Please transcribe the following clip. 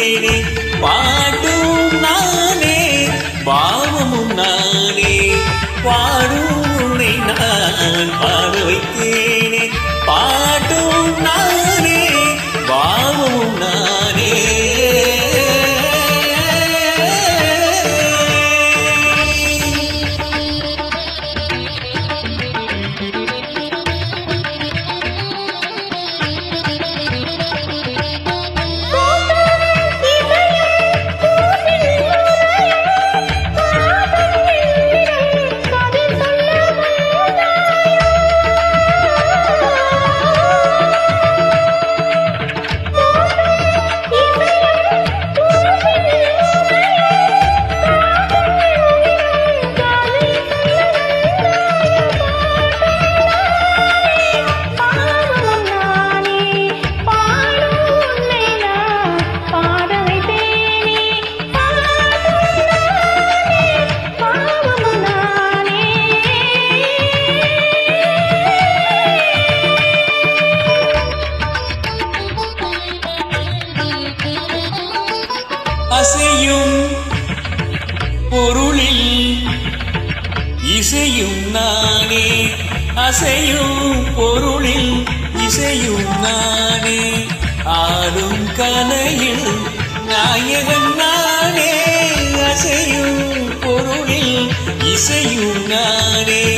நானே பாட்டும் நானே பாவமும் நானே பாடும் உன்னை நான் பாட வைத்து அசையும் பொருளில் இசையும் நானே. அசையும் பொருளில் இசையும் நானே. ஆடும் கலையில் நாயகன் நானே. அசையும் பொருளில் இசையும் நானே.